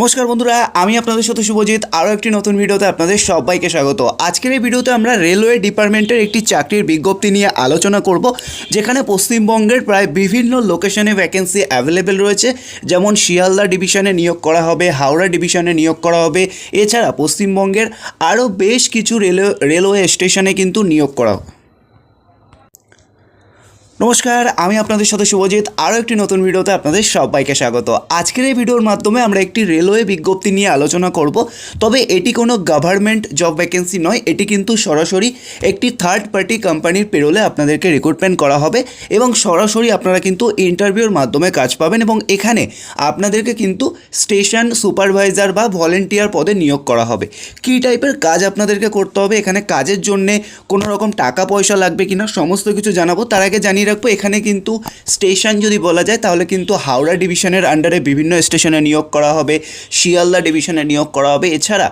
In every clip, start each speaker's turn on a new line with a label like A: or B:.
A: নমস্কার বন্ধুরা আমি আপনাদের সাথে শুভজিৎ আরও একটি নতুন ভিডিওতে আপনাদের সবাইকে স্বাগত আজকের এই ভিডিওতে আমরা রেলওয়ে ডিপার্টমেন্টের একটি চাকরির বিজ্ঞপ্তি নিয়ে আলোচনা করব যেখানে পশ্চিমবঙ্গের প্রায় বিভিন্ন লোকেশনে ভ্যাকেন্সি অ্যাভেলেবেল রয়েছে যেমন শিয়ালদা ডিভিশনে নিয়োগ করা হবে হাওড়া ডিভিশনে নিয়োগ করা হবে এছাড়া পশ্চিমবঙ্গের আরও বেশ কিছু রেলওয়ে রেলওয়ে স্টেশনে কিন্তু নিয়োগ করা হবে নমস্কার আমি আপনাদের সাথে শুভজিৎ আরও একটি নতুন ভিডিওতে আপনাদের সবাইকে স্বাগত আজকের এই ভিডিওর মাধ্যমে আমরা একটি রেলওয়ে বিজ্ঞপ্তি নিয়ে আলোচনা করব তবে এটি কোনো গভর্নমেন্ট জব ভ্যাকেন্সি নয় এটি কিন্তু সরাসরি একটি থার্ড পার্টি কোম্পানির পেরোলে আপনাদেরকে রিক্রুটমেন্ট করা হবে এবং সরাসরি আপনারা কিন্তু ইন্টারভিউর মাধ্যমে কাজ পাবেন এবং এখানে আপনাদেরকে কিন্তু স্টেশন সুপারভাইজার বা ভলেন্টিয়ার পদে নিয়োগ করা হবে কী টাইপের কাজ আপনাদেরকে করতে হবে এখানে কাজের জন্যে কোনো রকম টাকা পয়সা লাগবে কিনা সমস্ত কিছু জানাবো তার আগে জানিয়ে রাখবো এখানে কিন্তু স্টেশন যদি বলা যায় তাহলে কিন্তু হাওড়া ডিভিশনের আন্ডারে বিভিন্ন স্টেশনে নিয়োগ করা হবে শিয়ালদা ডিভিশনে নিয়োগ করা হবে এছাড়া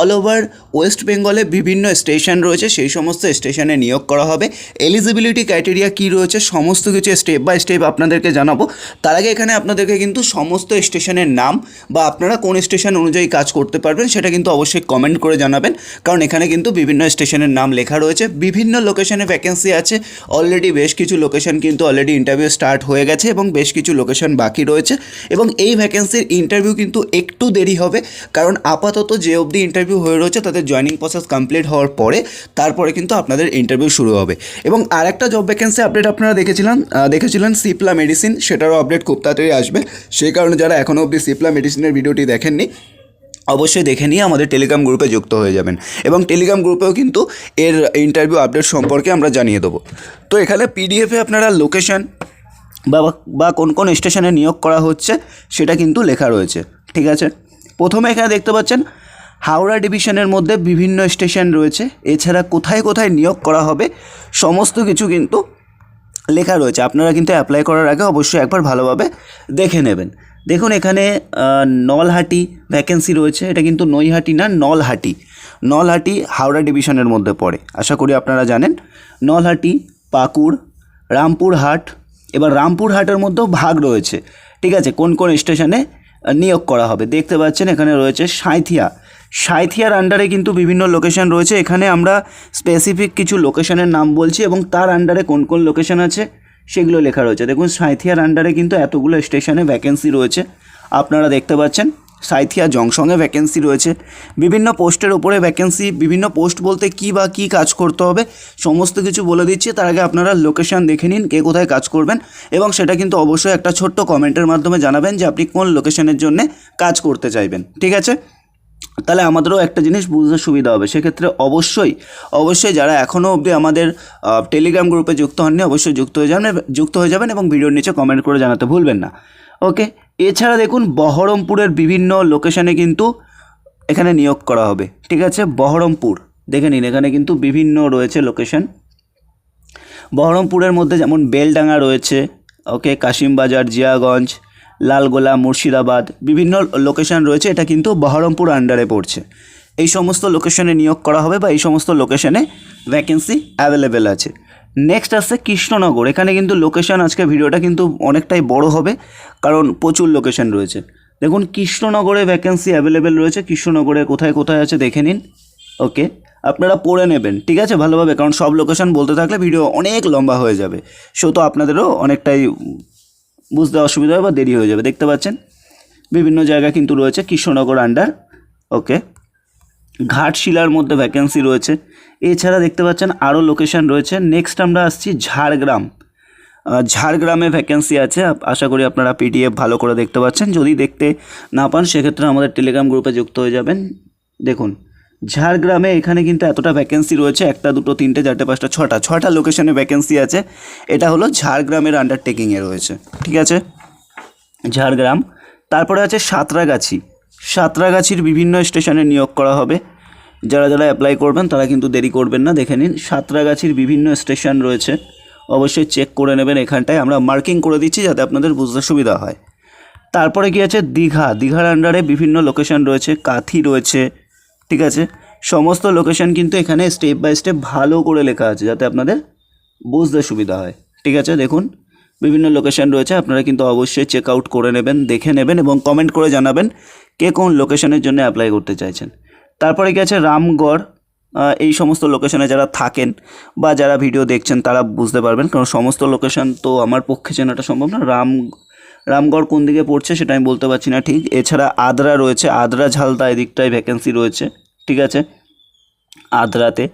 A: অল ওভার ওয়েস্ট বেঙ্গলে বিভিন্ন স্টেশন রয়েছে সেই সমস্ত স্টেশনে নিয়োগ করা হবে এলিজিবিলিটি ক্রাইটেরিয়া কী রয়েছে সমস্ত কিছু স্টেপ বাই স্টেপ আপনাদেরকে জানাবো তার আগে এখানে আপনাদেরকে কিন্তু সমস্ত স্টেশনের নাম বা আপনারা কোন স্টেশন অনুযায়ী কাজ করতে পারবেন সেটা কিন্তু অবশ্যই কমেন্ট করে জানাবেন কারণ এখানে কিন্তু বিভিন্ন স্টেশনের নাম লেখা রয়েছে বিভিন্ন লোকেশনে ভ্যাকেন্সি আছে অলরেডি বেশ কিছু লোকেশন লোকেশন কিন্তু অলরেডি ইন্টারভিউ স্টার্ট হয়ে গেছে এবং বেশ কিছু লোকেশন বাকি রয়েছে এবং এই ভ্যাকেন্সির ইন্টারভিউ কিন্তু একটু দেরি হবে কারণ আপাতত যে অবধি ইন্টারভিউ হয়ে রয়েছে তাদের জয়নিং প্রসেস কমপ্লিট হওয়ার পরে তারপরে কিন্তু আপনাদের ইন্টারভিউ শুরু হবে এবং আরেকটা জব ভ্যাকেন্সি আপডেট আপনারা দেখেছিলাম দেখেছিলেন সিপলা মেডিসিন সেটারও আপডেট খুব তাড়াতাড়ি আসবে সেই কারণে যারা এখনও অবধি সিপলা মেডিসিনের ভিডিওটি দেখেননি অবশ্যই দেখে নিয়ে আমাদের টেলিগ্রাম গ্রুপে যুক্ত হয়ে যাবেন এবং টেলিগ্রাম গ্রুপেও কিন্তু এর ইন্টারভিউ আপডেট সম্পর্কে আমরা জানিয়ে দেবো তো এখানে পিডিএফে আপনারা লোকেশান বা বা কোন কোন স্টেশনে নিয়োগ করা হচ্ছে সেটা কিন্তু লেখা রয়েছে ঠিক আছে প্রথমে এখানে দেখতে পাচ্ছেন হাওড়া ডিভিশনের মধ্যে বিভিন্ন স্টেশন রয়েছে এছাড়া কোথায় কোথায় নিয়োগ করা হবে সমস্ত কিছু কিন্তু লেখা রয়েছে আপনারা কিন্তু অ্যাপ্লাই করার আগে অবশ্যই একবার ভালোভাবে দেখে নেবেন দেখুন এখানে নলহাটি ভ্যাকেন্সি রয়েছে এটা কিন্তু নৈহাটি না নলহাটি নলহাটি হাওড়া ডিভিশনের মধ্যে পড়ে আশা করি আপনারা জানেন নলহাটি পাকুড় রামপুরহাট এবার রামপুরহাটের মধ্যেও ভাগ রয়েছে ঠিক আছে কোন কোন স্টেশনে নিয়োগ করা হবে দেখতে পাচ্ছেন এখানে রয়েছে সাঁথিয়া সাঁথিয়ার আন্ডারে কিন্তু বিভিন্ন লোকেশন রয়েছে এখানে আমরা স্পেসিফিক কিছু লোকেশনের নাম বলছি এবং তার আন্ডারে কোন কোন লোকেশন আছে সেগুলো লেখা রয়েছে দেখুন সাঁথিয়ার আন্ডারে কিন্তু এতগুলো স্টেশনে ভ্যাকেন্সি রয়েছে আপনারা দেখতে পাচ্ছেন সাইথিয়া জংশনে ভ্যাকেন্সি রয়েছে বিভিন্ন পোস্টের ওপরে ভ্যাকেন্সি বিভিন্ন পোস্ট বলতে কি বা কি কাজ করতে হবে সমস্ত কিছু বলে দিচ্ছি তার আগে আপনারা লোকেশান দেখে নিন কে কোথায় কাজ করবেন এবং সেটা কিন্তু অবশ্যই একটা ছোট্ট কমেন্টের মাধ্যমে জানাবেন যে আপনি কোন লোকেশনের জন্য কাজ করতে চাইবেন ঠিক আছে তাহলে আমাদেরও একটা জিনিস বুঝতে সুবিধা হবে সেক্ষেত্রে অবশ্যই অবশ্যই যারা এখনও অবধি আমাদের টেলিগ্রাম গ্রুপে যুক্ত হননি অবশ্যই যুক্ত হয়ে যাবেন যুক্ত হয়ে যাবেন এবং ভিডিওর নিচে কমেন্ট করে জানাতে ভুলবেন না ওকে এছাড়া দেখুন বহরমপুরের বিভিন্ন লোকেশানে কিন্তু এখানে নিয়োগ করা হবে ঠিক আছে বহরমপুর দেখে নিন এখানে কিন্তু বিভিন্ন রয়েছে লোকেশন বহরমপুরের মধ্যে যেমন বেলডাঙ্গা রয়েছে ওকে কাশিমবাজার জিয়াগঞ্জ লালগোলা মুর্শিদাবাদ বিভিন্ন লোকেশান রয়েছে এটা কিন্তু বহরমপুর আন্ডারে পড়ছে এই সমস্ত লোকেশনে নিয়োগ করা হবে বা এই সমস্ত লোকেশনে ভ্যাকেন্সি অ্যাভেলেবেল আছে নেক্সট আসছে কৃষ্ণনগর এখানে কিন্তু লোকেশান আজকে ভিডিওটা কিন্তু অনেকটাই বড় হবে কারণ প্রচুর লোকেশান রয়েছে দেখুন কৃষ্ণনগরে ভ্যাকেন্সি অ্যাভেলেবেল রয়েছে কৃষ্ণনগরে কোথায় কোথায় আছে দেখে নিন ওকে আপনারা পড়ে নেবেন ঠিক আছে ভালোভাবে কারণ সব লোকেশান বলতে থাকলে ভিডিও অনেক লম্বা হয়ে যাবে সে তো আপনাদেরও অনেকটাই বুঝতে অসুবিধা হবে বা দেরি হয়ে যাবে দেখতে পাচ্ছেন বিভিন্ন জায়গা কিন্তু রয়েছে কৃষ্ণনগর আন্ডার ওকে ঘাটশিলার মধ্যে ভ্যাকেন্সি রয়েছে এছাড়া দেখতে পাচ্ছেন আরও লোকেশান রয়েছে নেক্সট আমরা আসছি ঝাড়গ্রাম ঝাড়গ্রামে ভ্যাকেন্সি আছে আশা করি আপনারা পিডিএফ ভালো করে দেখতে পাচ্ছেন যদি দেখতে না পান সেক্ষেত্রে আমাদের টেলিগ্রাম গ্রুপে যুক্ত হয়ে যাবেন দেখুন ঝাড়গ্রামে এখানে কিন্তু এতটা ভ্যাকেন্সি রয়েছে একটা দুটো তিনটে চারটে পাঁচটা ছটা ছটা লোকেশনে ভ্যাকেন্সি আছে এটা হলো ঝাড়গ্রামের আন্ডারটেকিংয়ে রয়েছে ঠিক আছে ঝাড়গ্রাম তারপরে আছে সাঁতরাগাছি সাঁতরাগাছির বিভিন্ন স্টেশনে নিয়োগ করা হবে যারা যারা অ্যাপ্লাই করবেন তারা কিন্তু দেরি করবেন না দেখে নিন সাঁতরাগাছির বিভিন্ন স্টেশন রয়েছে অবশ্যই চেক করে নেবেন এখানটায় আমরা মার্কিং করে দিচ্ছি যাতে আপনাদের বুঝতে সুবিধা হয় তারপরে কি আছে দীঘা দীঘার আন্ডারে বিভিন্ন লোকেশন রয়েছে কাথি রয়েছে ঠিক আছে সমস্ত লোকেশান কিন্তু এখানে স্টেপ বাই স্টেপ ভালো করে লেখা আছে যাতে আপনাদের বুঝতে সুবিধা হয় ঠিক আছে দেখুন বিভিন্ন লোকেশান রয়েছে আপনারা কিন্তু অবশ্যই চেক আউট করে নেবেন দেখে নেবেন এবং কমেন্ট করে জানাবেন কে কোন লোকেশানের জন্য অ্যাপ্লাই করতে চাইছেন তারপরে আছে রামগড় এই সমস্ত লোকেশানে যারা থাকেন বা যারা ভিডিও দেখছেন তারা বুঝতে পারবেন কারণ সমস্ত লোকেশান তো আমার পক্ষে চেনাটা সম্ভব না রাম রামগড় কোন দিকে পড়ছে সেটা আমি বলতে পারছি না ঠিক এছাড়া আদ্রা রয়েছে আদ্রা ঝালদা এদিকটায় ভ্যাকেন্সি রয়েছে ঠিক আছে আদ্রাতে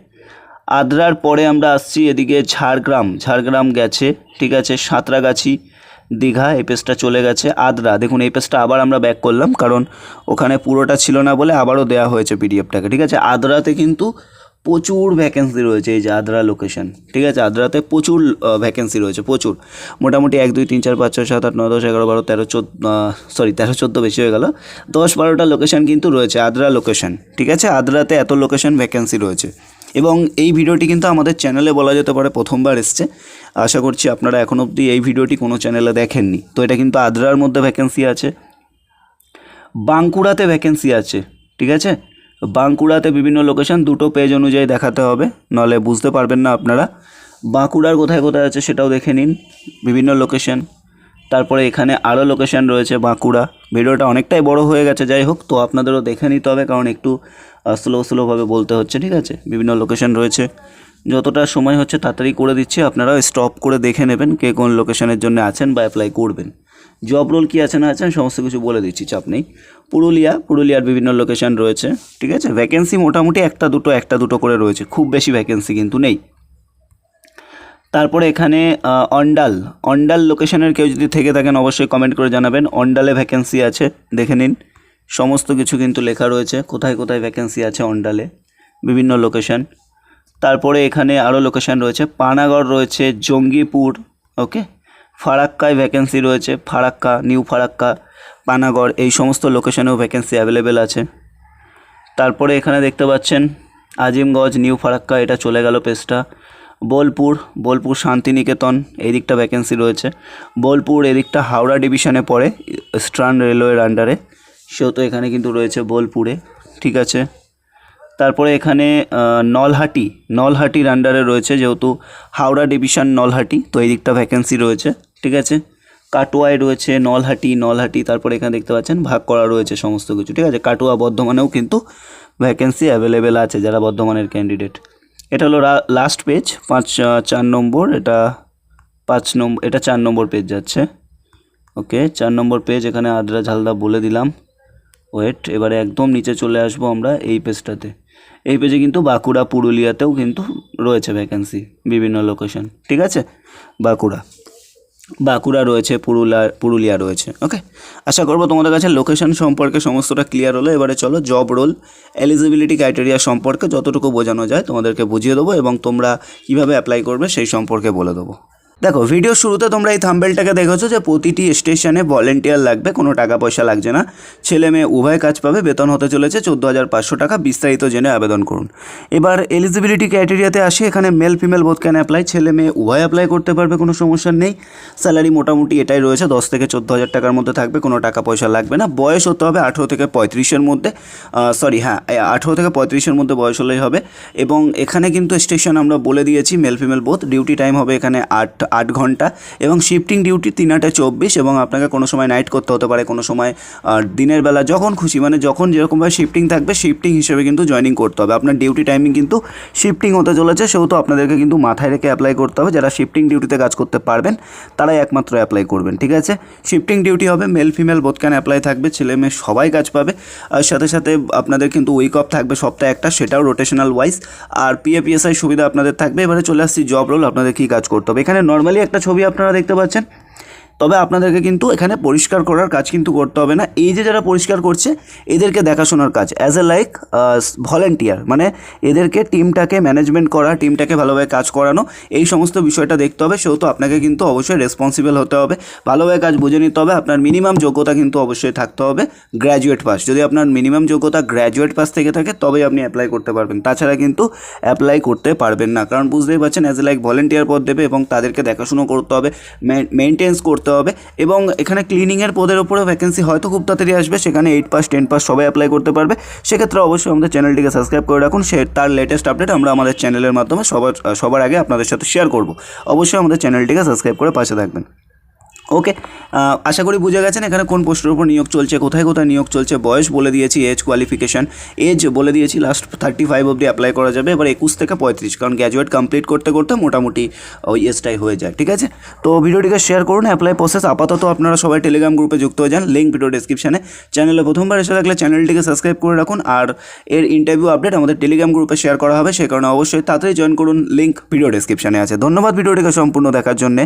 A: আদ্রার পরে আমরা আসছি এদিকে ঝাড়গ্রাম ঝাড়গ্রাম গেছে ঠিক আছে সাঁতরাগাছি দীঘা এই পেজটা চলে গেছে আদ্রা দেখুন এই পেজটা আবার আমরা ব্যাক করলাম কারণ ওখানে পুরোটা ছিল না বলে আবারও দেয়া হয়েছে পিডিএফটাকে ঠিক আছে আদ্রাতে কিন্তু প্রচুর ভ্যাকেন্সি রয়েছে এই যে আদ্রা লোকেশন ঠিক আছে আদ্রাতে প্রচুর ভ্যাকেন্সি রয়েছে প্রচুর মোটামুটি এক দুই তিন চার পাঁচ ছয় সাত আট নয় দশ এগারো বারো তেরো চোদ্দ সরি তেরো চোদ্দো বেশি হয়ে গেল দশ বারোটা লোকেশন কিন্তু রয়েছে আদ্রা লোকেশন ঠিক আছে আদ্রাতে এত লোকেশন ভ্যাকেন্সি রয়েছে এবং এই ভিডিওটি কিন্তু আমাদের চ্যানেলে বলা যেতে পারে প্রথমবার এসছে আশা করছি আপনারা এখন অবধি এই ভিডিওটি কোনো চ্যানেলে দেখেননি তো এটা কিন্তু আদ্রার মধ্যে ভ্যাকেন্সি আছে বাঁকুড়াতে ভ্যাকেন্সি আছে ঠিক আছে বাঁকুড়াতে বিভিন্ন লোকেশান দুটো পেজ অনুযায়ী দেখাতে হবে নলে বুঝতে পারবেন না আপনারা বাঁকুড়ার কোথায় কোথায় আছে সেটাও দেখে নিন বিভিন্ন লোকেশান তারপরে এখানে আরও লোকেশান রয়েছে বাঁকুড়া ভিডিওটা অনেকটাই বড় হয়ে গেছে যাই হোক তো আপনাদেরও দেখে নিতে হবে কারণ একটু স্লো স্লোভাবে বলতে হচ্ছে ঠিক আছে বিভিন্ন লোকেশান রয়েছে যতটা সময় হচ্ছে তাড়াতাড়ি করে দিচ্ছি আপনারা স্টপ করে দেখে নেবেন কে কোন লোকেশানের জন্য আছেন বা অ্যাপ্লাই করবেন জব রোল কী আছে না আছেন সমস্ত কিছু বলে দিচ্ছি চাপ নেই পুরুলিয়া পুরুলিয়ার বিভিন্ন লোকেশান রয়েছে ঠিক আছে ভ্যাকেন্সি মোটামুটি একটা দুটো একটা দুটো করে রয়েছে খুব বেশি ভ্যাকেন্সি কিন্তু নেই তারপরে এখানে অন্ডাল অন্ডাল লোকেশনের কেউ যদি থেকে থাকেন অবশ্যই কমেন্ট করে জানাবেন অন্ডালে ভ্যাকেন্সি আছে দেখে নিন সমস্ত কিছু কিন্তু লেখা রয়েছে কোথায় কোথায় ভ্যাকেন্সি আছে অন্ডালে বিভিন্ন লোকেশন তারপরে এখানে আরও লোকেশন রয়েছে পানাগড় রয়েছে জঙ্গিপুর ওকে ফারাক্কায় ভ্যাকেন্সি রয়েছে ফারাক্কা নিউ ফারাক্কা পানাগড় এই সমস্ত লোকেশনেও ভ্যাকেন্সি অ্যাভেলেবেল আছে তারপরে এখানে দেখতে পাচ্ছেন আজিমগঞ্জ নিউ ফারাক্কা এটা চলে গেল পেস্টা বোলপুর বোলপুর শান্তিনিকেতন এই দিকটা ভ্যাকেন্সি রয়েছে বোলপুর এদিকটা হাওড়া ডিভিশনে পড়ে স্ট্রান রেলওয়ের আন্ডারে সেহেতু এখানে কিন্তু রয়েছে বোলপুরে ঠিক আছে তারপরে এখানে নলহাটি নলহাটির আন্ডারে রয়েছে যেহেতু হাওড়া ডিভিশন নলহাটি তো এই দিকটা ভ্যাকেন্সি রয়েছে ঠিক আছে কাটোয়ায় রয়েছে নলহাটি নলহাটি তারপরে এখানে দেখতে পাচ্ছেন ভাগ করা রয়েছে সমস্ত কিছু ঠিক আছে কাটোয়া বর্ধমানেও কিন্তু ভ্যাকেন্সি অ্যাভেলেবেল আছে যারা বর্ধমানের ক্যান্ডিডেট এটা হলো লাস্ট পেজ পাঁচ চার নম্বর এটা পাঁচ নম্বর এটা চার নম্বর পেজ যাচ্ছে ওকে চার নম্বর পেজ এখানে আদ্রা ঝালদা বলে দিলাম ওয়েট এবারে একদম নিচে চলে আসবো আমরা এই পেজটাতে এই পেজে কিন্তু বাঁকুড়া পুরুলিয়াতেও কিন্তু রয়েছে ভ্যাকেন্সি বিভিন্ন লোকেশন ঠিক আছে বাঁকুড়া বাঁকুড়া রয়েছে পুরুলা পুরুলিয়া রয়েছে ওকে আশা করবো তোমাদের কাছে লোকেশন সম্পর্কে সমস্তটা ক্লিয়ার হলো এবারে চলো জব রোল এলিজিবিলিটি ক্রাইটেরিয়া সম্পর্কে যতটুকু বোঝানো যায় তোমাদেরকে বুঝিয়ে দেবো এবং তোমরা কীভাবে অ্যাপ্লাই করবে সেই সম্পর্কে বলে দেবো দেখো ভিডিও শুরুতে তোমরা এই থাম্বেলটাকে দেখেছো যে প্রতিটি স্টেশনে ভলেন্টিয়ার লাগবে কোনো টাকা পয়সা লাগছে না ছেলে মেয়ে উভয় কাজ পাবে বেতন হতে চলেছে চোদ্দো হাজার পাঁচশো টাকা বিস্তারিত জেনে আবেদন করুন এবার এলিজিবিলিটি ক্রাইটেরিয়াতে আসে এখানে male female both can apply ছেলে মেয়ে উভয় অ্যাপ্লাই করতে পারবে কোনো সমস্যা নেই স্যালারি মোটামুটি এটাই রয়েছে দশ থেকে চোদ্দো হাজার টাকার মধ্যে থাকবে কোনো টাকা পয়সা লাগবে না বয়স হতে হবে আঠেরো থেকে পঁয়ত্রিশের মধ্যে সরি হ্যাঁ আঠেরো থেকে পঁয়ত্রিশের মধ্যে বয়স হলেই হবে এবং এখানে কিন্তু স্টেশন আমরা বলে দিয়েছি male female both duty time হবে এখানে আট আট ঘন্টা এবং শিফটিং ডিউটি তিন আটে চব্বিশ এবং আপনাকে কোনো সময় নাইট করতে হতে পারে কোনো সময় দিনের বেলা যখন খুশি মানে যখন যেরকমভাবে শিফটিং থাকবে শিফটিং হিসেবে কিন্তু জয়নিং করতে হবে আপনার ডিউটি টাইমিং কিন্তু শিফটিং হতে চলেছে সেহেতু আপনাদেরকে কিন্তু মাথায় রেখে অ্যাপ্লাই করতে হবে যারা শিফটিং ডিউটিতে কাজ করতে পারবেন তারাই একমাত্র অ্যাপ্লাই করবেন ঠিক আছে শিফটিং ডিউটি হবে মেল ফিমেল বোধ অ্যাপ্লাই থাকবে ছেলে মেয়ে সবাই কাজ পাবে আর সাথে সাথে আপনাদের কিন্তু উইক অফ থাকবে সপ্তাহে একটা সেটাও রোটেশনাল ওয়াইজ আর পিএপিএসআই সুবিধা আপনাদের থাকবে এবারে চলে আসছি জব রোল আপনাদের কী কাজ করতে হবে এখানে নর্মাল নর্মালি একটা ছবি আপনারা দেখতে পাচ্ছেন তবে আপনাদেরকে কিন্তু এখানে পরিষ্কার করার কাজ কিন্তু করতে হবে না এই যে যারা পরিষ্কার করছে এদেরকে দেখাশোনার কাজ অ্যাজ এ লাইক ভলেন্টিয়ার মানে এদেরকে টিমটাকে ম্যানেজমেন্ট করা টিমটাকে ভালোভাবে কাজ করানো এই সমস্ত বিষয়টা দেখতে হবে সেহেতু আপনাকে কিন্তু অবশ্যই রেসপন্সিবল হতে হবে ভালোভাবে কাজ বুঝে নিতে হবে আপনার মিনিমাম যোগ্যতা কিন্তু অবশ্যই থাকতে হবে গ্র্যাজুয়েট পাস যদি আপনার মিনিমাম যোগ্যতা গ্র্যাজুয়েট পাস থেকে থাকে তবেই আপনি অ্যাপ্লাই করতে পারবেন তাছাড়া কিন্তু অ্যাপ্লাই করতে পারবেন না কারণ বুঝতেই পারছেন অ্যাজ এ লাইক ভলেন্টিয়ার পদ দেবে এবং তাদেরকে দেখাশুনো করতে হবে মেনটেন্স করতে হবে এবং এখানে ক্লিনিংয়ের পদের ওপরেও ভ্যাকেন্সি হয়তো খুব তাড়াতাড়ি আসবে সেখানে এইট পাস টেন পাস সবাই অ্যাপ্লাই করতে পারবে সেক্ষেত্রে অবশ্যই আমাদের চ্যানেলটিকে সাবস্ক্রাইব করে রাখুন সে তার লেটেস্ট আপডেট আমরা আমাদের চ্যানেলের মাধ্যমে সবার সবার আগে আপনাদের সাথে শেয়ার করব অবশ্যই আমাদের চ্যানেলটিকে সাবস্ক্রাইব করে পাশে থাকবেন ওকে আশা করি বুঝে গেছেন এখানে কোন পোস্টের উপর নিয়োগ চলছে কোথায় কোথায় নিয়োগ চলছে বয়স বলে দিয়েছি এজ কোয়ালিফিকেশান এজ বলে দিয়েছি লাস্ট থার্টি ফাইভ অবধি অ্যাপ্লাই করা যাবে এবার একুশ থেকে পঁয়ত্রিশ কারণ গ্র্যাজুয়েট কমপ্লিট করতে করতে মোটামুটি ওই এজটাই হয়ে যায় ঠিক আছে তো ভিডিওটিকে শেয়ার করুন অ্যাপ্লাই প্রসেস আপাতত আপনারা সবাই টেলিগ্রাম গ্রুপে যুক্ত হয়ে যান লিঙ্ক ভিডিও ডিসক্রিপশানে চ্যানেলে প্রথমবার এসে থাকলে চ্যানেলটিকে সাবস্ক্রাইব করে রাখুন আর এর ইন্টারভিউ আপডেট আমাদের টেলিগ্রাম গ্রুপে শেয়ার করা হবে সে কারণে অবশ্যই তাড়াতাড়ি জয়েন করুন লিঙ্ক ভিডিও ডিসক্রিপশানে আছে ধন্যবাদ ভিডিওটিকে সম্পূর্ণ দেখার জন্যে